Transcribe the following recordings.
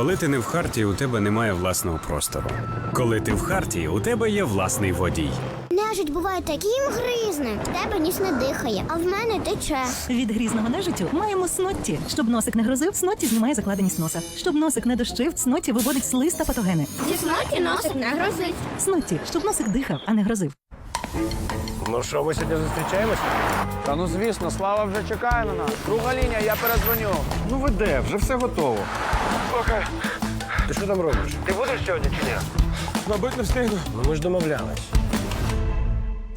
Коли ти не в харті, у тебе немає власного простору. Коли ти в харті, у тебе є власний водій. Нежить буває таким гризним. В тебе ніс не дихає, а в мене тече. Від грізного нежиттю маємо снотті. Щоб носик не грозив, снотті знімає закладеність носа. Щоб носик не дощив, снотті виводить слиз та патогени. Зі сноті носик не грозить. Снотті, щоб носик дихав, а не грозив. Ну що, ми сьогодні зустрічаємося? Та ну звісно, Слава вже чекає на нас. Друга лінія, я передзвоню. Ну ви де? Вже все готово. Слухай, ти що там робиш? Ти будеш сьогодні чи ні? Мабуть, не встигну. Ну ми ж домовлялись.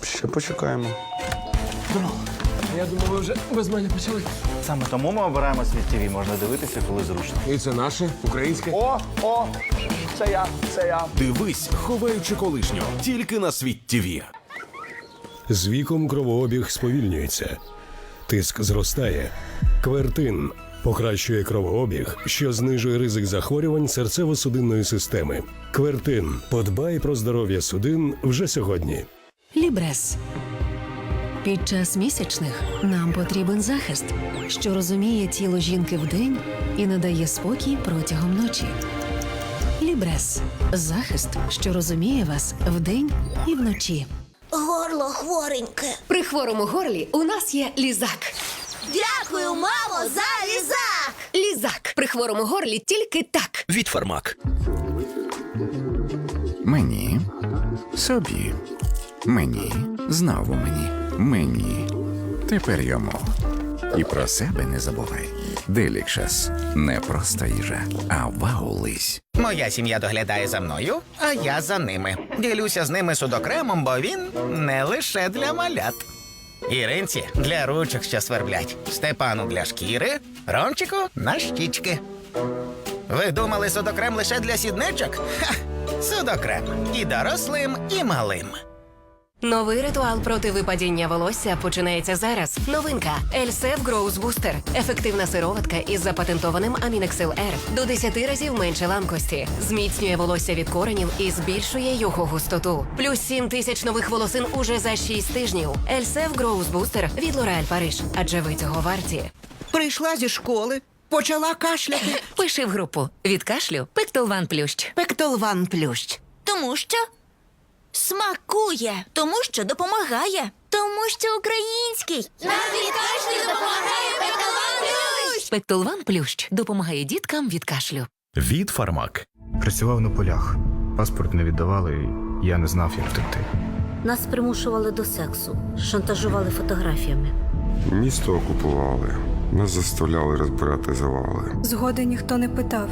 Ще почекаємо. Я думав, ви вже без мене почали. Саме тому ми обираємо світ ТВ, можна дивитися, коли зручно. І це наше, українське. О, о, це я, це я. Дивись, ховаючи колишнього, тільки на світ ТВ. З віком кровообіг сповільнюється, тиск зростає. Квертин покращує кровообіг, що знижує ризик захворювань серцево-судинної системи. Квертин подбай про здоров'я судин вже сьогодні. Лібрес. Під час місячних нам потрібен захист, що розуміє тіло жінки вдень і надає спокій протягом ночі. Лібрес захист, що розуміє вас вдень і вночі. Горло хвореньке. При хворому горлі у нас є лізак. Дякую, мамо, за лізак. Лізак при хворому горлі тільки так. Від Фармак. Мені, собі, мені, знову мені, мені, тепер йому. І про себе не забувай. Делікшес не просто їжа, а вау-лись. Моя сім'я доглядає за мною, а я за ними. Ділюся з ними судокремом, бо він не лише для малят. Іринці для ручок, що сверблять, Степану для шкіри, Ромчику на щічки. Ви думали судокрем лише для сідничок? Ха! Судокрем і дорослим, і малим. Новий ритуал проти випадіння волосся починається зараз. Новинка Ельсев Гроуз Бустер. Ефективна сироватка із запатентованим Амінексил Р. До 10 разів менше ламкості. Зміцнює волосся від коренів і збільшує його густоту. Плюс 7 тисяч нових волосин уже за 6 тижнів. Ельсев Гроуз Бустер від L'Oréal Париж. Адже ви цього варті. Прийшла зі школи, почала кашляти. Пиши в групу від кашлю Пектолван Плющ. Пектолван плющ. Тому що смакує, тому що допомагає, тому що український. Нам від кашлю допомагає Петалан Пектолван Плющ допомагає діткам від кашлю. Від Фармак. Працював на полях. Паспорт не віддавали, і я не знав, як втекти. Нас примушували до сексу, шантажували фотографіями. Місто окупували. Нас заставляли розбирати завали. Згоди ніхто не питав.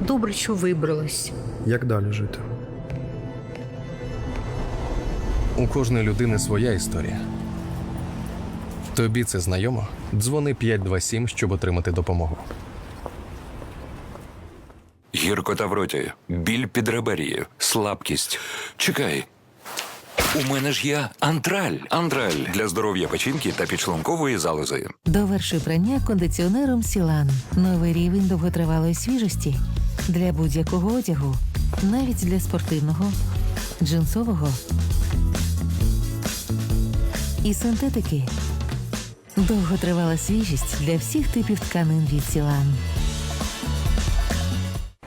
Добре, що вибралась. Як далі жити? У кожної людини своя історія. Тобі це знайомо? Дзвони 527, щоб отримати допомогу. Гіркота в роті, біль під ребер'ї, слабкість. Чекай. У мене ж є антраль. Антраль для здоров'я печінки та підшлункової залози. Довершуй прання кондиціонером Сілан. Новий рівень довготривалої свіжості для будь-якого одягу, навіть для спортивного, джинсового і синтетики. Довготривала свіжість для всіх типів тканин від Сілан.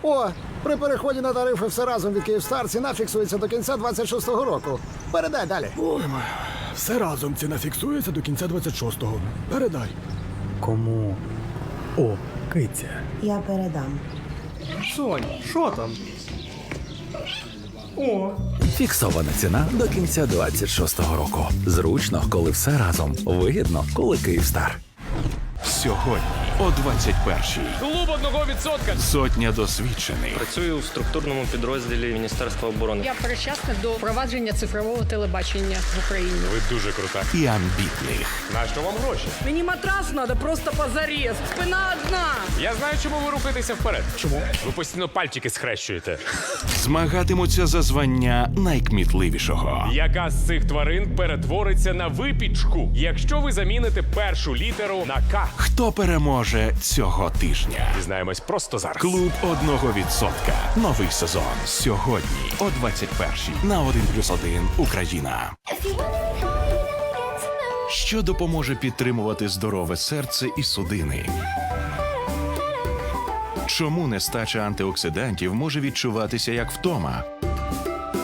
О, при переході на тарифи все разом від Київстар ціна фіксується до кінця 26-го року. Передай далі. Ой, все разом ціна фіксується до кінця 26-го. Передай. Кому? О, киця. Я передам. Сонь, що там? О. Фіксована ціна до кінця 26-го року. Зручно, коли все разом. Вигідно, коли Київстар. Сьогодні о 21-й. Клуб одного відсотка. Сотня досвідчених. Працюю у структурному підрозділі Міністерства оборони. Я причасна до впровадження цифрового телебачення в Україні. Ви дуже крута. І амбітних. На що вам гроші? Мені матрас треба просто позарез. Спина одна. Я знаю, чому ви рухаєтеся вперед. Чому? Ви постійно пальчики схрещуєте. Змагатимуться за звання найкмітливішого. Яка з цих тварин перетвориться на випічку, якщо ви заміните першу літеру на К? Хто переможе цього тижня? Дізнаємось просто зараз. Клуб одного відсотка. Новий сезон. Сьогодні о 21-й на 1+,1 Україна. Що допоможе підтримувати здорове серце і судини? Чому нестача антиоксидантів може відчуватися як втома?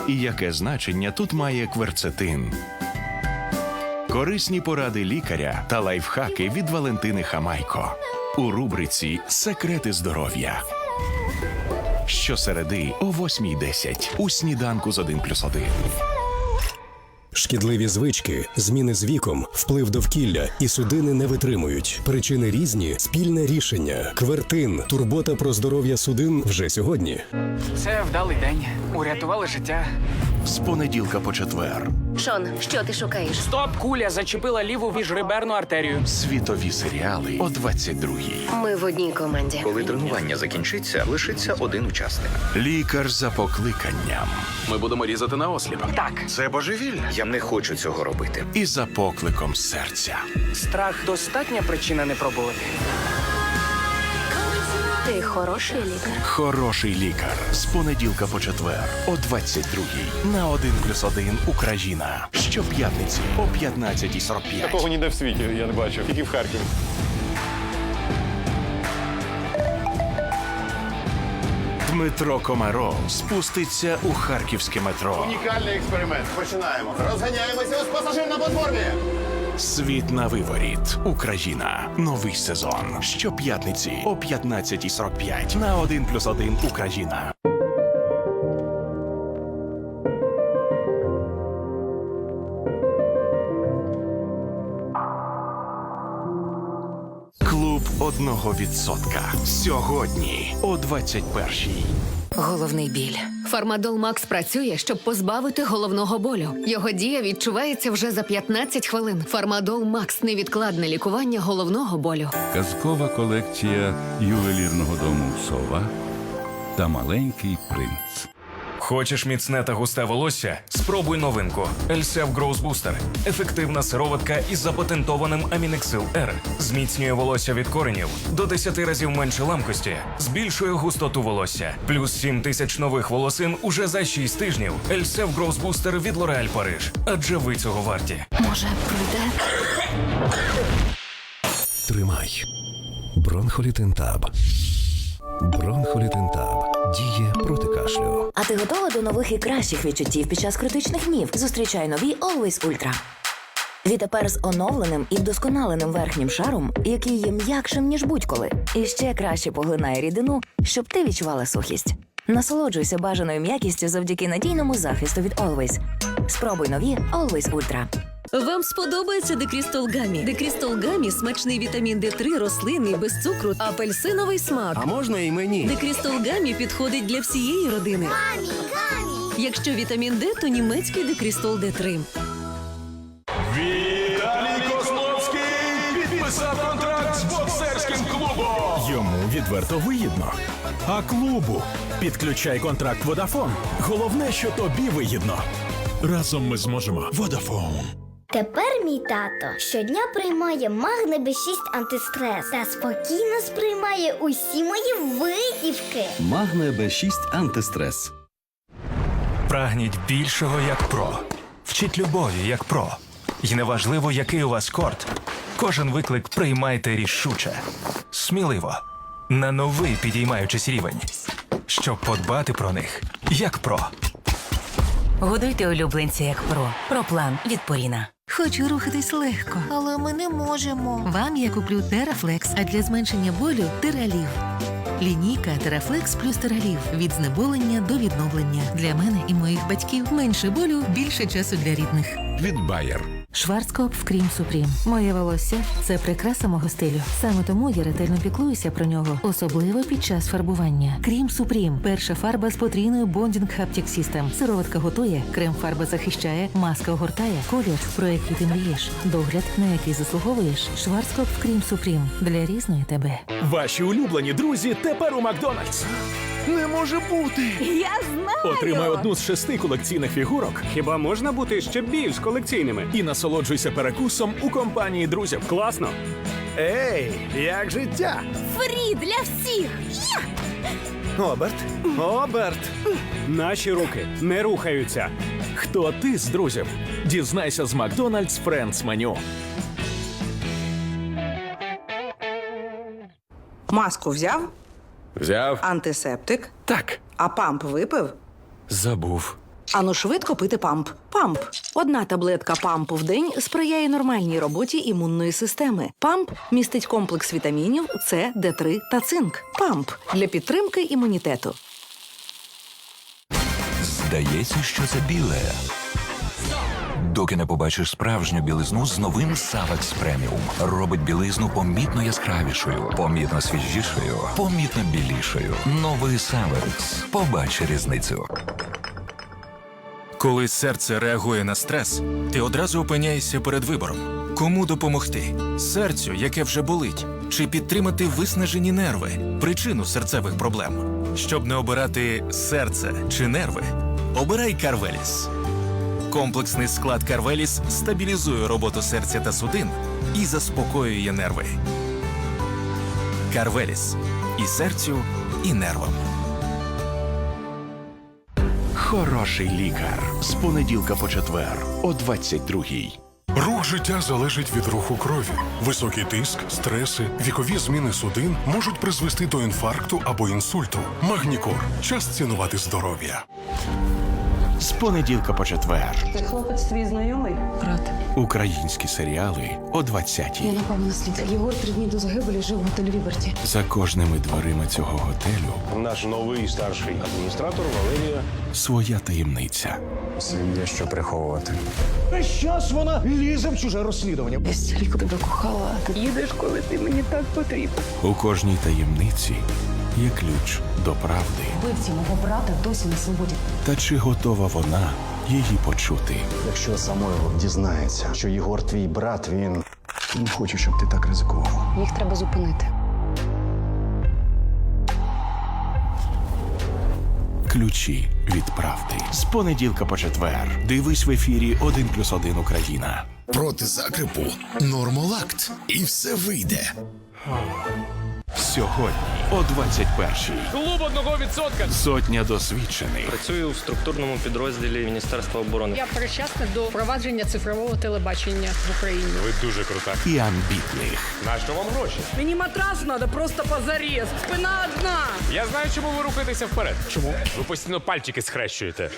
І яке значення тут має кверцетин? Корисні поради лікаря та лайфхаки від Валентини Хамайко у рубриці Секрети здоров'я. Щосереди о 8.10 у сніданку з 1 плюс 1. Шкідливі звички, зміни з віком, вплив довкілля і судини не витримують. Причини різні, спільне рішення. Квертин, турбота про здоров'я судин вже сьогодні. Це вдалий день. Урятували життя. З понеділка по четвер. Шон, що ти шукаєш? Стоп, куля зачепила ліву міжреберну артерію. Світові серіали о 22-й. Ми в одній команді. Коли тренування закінчиться, лишиться один учасник. Лікар за покликанням. Ми будемо різати на осліп. Так. Це божевілля. Я не хочу цього робити. І за покликом серця. Страх достатня причина не пробувати. Ти хороший лікар. Хороший лікар з понеділка по четвер о 22-й на 1 плюс 1 Україна. Щоп'ятниці о 15.45. Такого ніде в світі я не бачив, тільки в Харкові. Дмитро Комаров спуститься у харківське метро. Унікальний експеримент. Починаємо. Розганяємося ось пасажир на платформі. Світ на виворіт. Україна. Новий сезон. Щоп'ятниці о 15.45 на 1 плюс 1 Україна. Клуб одного відсотка. Сьогодні о 21-й. Головний біль. Фармадол Макс працює, щоб позбавити головного болю. Його дія відчувається вже за 15 хвилин. Фармадол Макс невідкладне лікування головного болю. Казкова колекція ювелірного дому Сова та маленький принц. Хочеш міцне та густе волосся? Спробуй новинку. Ельсев Growth Booster. Ефективна сироватка із запатентованим Амінексил R. Зміцнює волосся від коренів до 10 разів менше ламкості, збільшує густоту волосся. Плюс 7 тисяч нових волосин уже за 6 тижнів. Ельсев Growth Booster від L'Oreal Париж. Адже ви цього варті. Може, пройде? Тримай. Бронхолітинтаб діє проти кашлю. А ти готова до нових і кращих відчуттів під час критичних днів? Зустрічай нові Always Ultra. Відтепер з оновленим і вдосконаленим верхнім шаром, який є м'якшим, ніж будь-коли, і ще краще поглинає рідину, щоб ти відчувала сухість. Насолоджуйся бажаною м'якістю завдяки надійному захисту від Always. Спробуй нові Always Ultra. Вам сподобається Декрістол Гамі. Декрістол Гамі – смачний вітамін Д3 рослинний, без цукру, апельсиновий смак. А можна і мені? Декрістол Гамі підходить для всієї родини. Якщо вітамін Д, то німецький Декрістол Д3. Віталій Козловський підписав контракт з боксерським клубом. Йому відверто вигідно. А клубу підключай контракт Водафон. Головне, що тобі вигідно. Разом ми зможемо. Водафон. Тепер мій тато щодня приймає Магне Б6 антистрес та спокійно сприймає усі мої витівки. Магне Б6 антистрес. Прагніть більшого як про. Вчіть любові як про. І неважливо, який у вас корт. Кожен виклик приймайте рішуче. Сміливо. На новий підіймаючись рівень. Щоб подбати про них як про. Годуйте улюбленця як про. Про план від Поріна. Хочу рухатись легко. Але ми не можемо. Вам я куплю Терафлекс, а для зменшення болю Тералів. Лінійка Терафлекс плюс Тералів від знеболення до відновлення. Для мене і моїх батьків менше болю, більше часу для рідних. Від Байер. Шварцкоп Крім Супрім. Моє волосся це прикраса мого стилю. Саме тому я ретельно піклуюся про нього, особливо під час фарбування. Крім Супрім перша фарба з потрійною Bonding Haptic System. Сироватка готує, крем-фарба захищає, маска огортає, колір, про який ти мрієш, догляд, на який заслуговуєш. Шварцкоп Крім Супрім для різної тебе. Ваші улюблені друзі тепер у Макдональдс. Не може бути. Я знаю! Отримай одну з шести колекційних фігурок. Хіба можна бути ще більш колекційними? І насолоджуйся перекусом у компанії друзів. Класно. Ей, як життя? Фрі для всіх! Оберт. Оберт. Наші руки не рухаються. Хто ти з друзів? Дізнайся з Макдональдс Френдс меню. Маску взяв? Взяв. Антисептик. Так. А памп випив? Забув. Ану швидко пити памп. Памп. Одна таблетка пампу в день сприяє нормальній роботі імунної системи. Памп містить комплекс вітамінів С, Д3 та цинк. Памп для підтримки імунітету. Здається, що це біле. Доки не побачиш справжню білизну з новим Савекс Преміум. Робить білизну помітно яскравішою, помітно свіжішою, помітно білішою. Новий Савекс. Побач різницю. Коли серце реагує на стрес, ти одразу опиняєшся перед вибором. Кому допомогти? Серцю, яке вже болить, чи підтримати виснажені нерви, причину серцевих проблем. Щоб не обирати серце чи нерви, обирай Карвеліс. Комплексний склад Карвеліс стабілізує роботу серця та судин і заспокоює нерви. Карвеліс і серцю, і нервам. Хороший лікар з понеділка по четвер о 22-й. Рух життя залежить від руху крові. Високий тиск, стреси, вікові зміни судин можуть призвести до інфаркту або інсульту. Магнікор. Час цінувати здоров'я. З понеділка по четвер. Це хлопець твій знайомий? Брат. Українські серіали о 20-й. напав на слід. Єгор три дні до загибелі жив в готелі Ліберті. За кожними дверима цього готелю Наш новий старший адміністратор Валерія. своя таємниця. Є що приховувати. Щас вона лізе в чуже розслідування. Я стільки тебе кохала. Ти їдеш, коли ти мені так потрібен. У кожній таємниці є ключ до правди. Вбивці мого брата досі на свободі. Та чи готова вона її почути? Якщо Самойлов дізнається, що Єгор твій брат, він не хоче, щоб ти так ризикував. Їх треба зупинити. Ключі від правди. З понеділка по четвер. Дивись в ефірі 1+,1 Україна. Проти закрипу Нормолакт. І все вийде. Сьогодні о 21-й. Клуб одного відсотка. Сотня досвідчених Працюю в структурному підрозділі Міністерства оборони. Я причасна до впровадження цифрового телебачення в Україні. Ви дуже крута. і амбітних. На що вам гроші? Мені матрас треба просто позарез. Спина одна. Я знаю, чому ви рухаєтеся вперед. Чому? Ви постійно пальчики схрещуєте.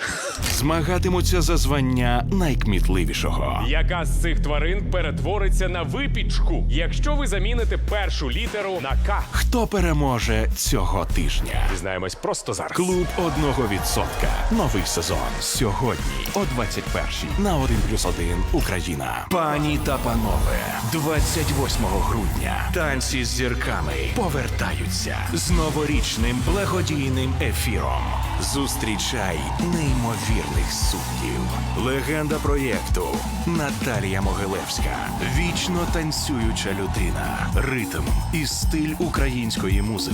Змагатимуться за звання найкмітливішого. Яка з цих тварин перетвориться на випічку, якщо ви заміните першу літеру на К? Хто переможе цього тижня? Дізнаємось просто зараз. Клуб одного відсотка. Новий сезон. Сьогодні о 21-й на 1+,1 Україна. Пані та панове, 28 грудня танці з зірками повертаються з новорічним благодійним ефіром. Зустрічай неймовірних суддів. Легенда проєкту Наталія Могилевська. Вічно танцююча людина. Ритм і стиль української музики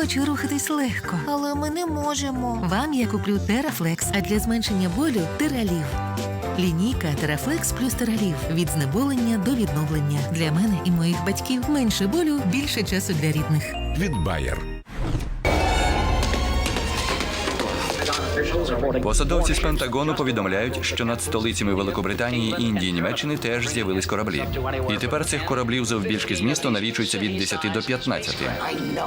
Хочу рухатись легко. Але ми не можемо. Вам я куплю Терафлекс, а для зменшення болю Тералів. Лінійка Терафлекс плюс Тералів від знеболення до відновлення. Для мене і моїх батьків менше болю, більше часу для рідних. Від Bayer. Посадовці з Пентагону повідомляють, що над столицями Великобританії, Індії, Німеччини теж з'явились кораблі. І тепер цих кораблів завбільшки з місто налічується від 10 до 15. Я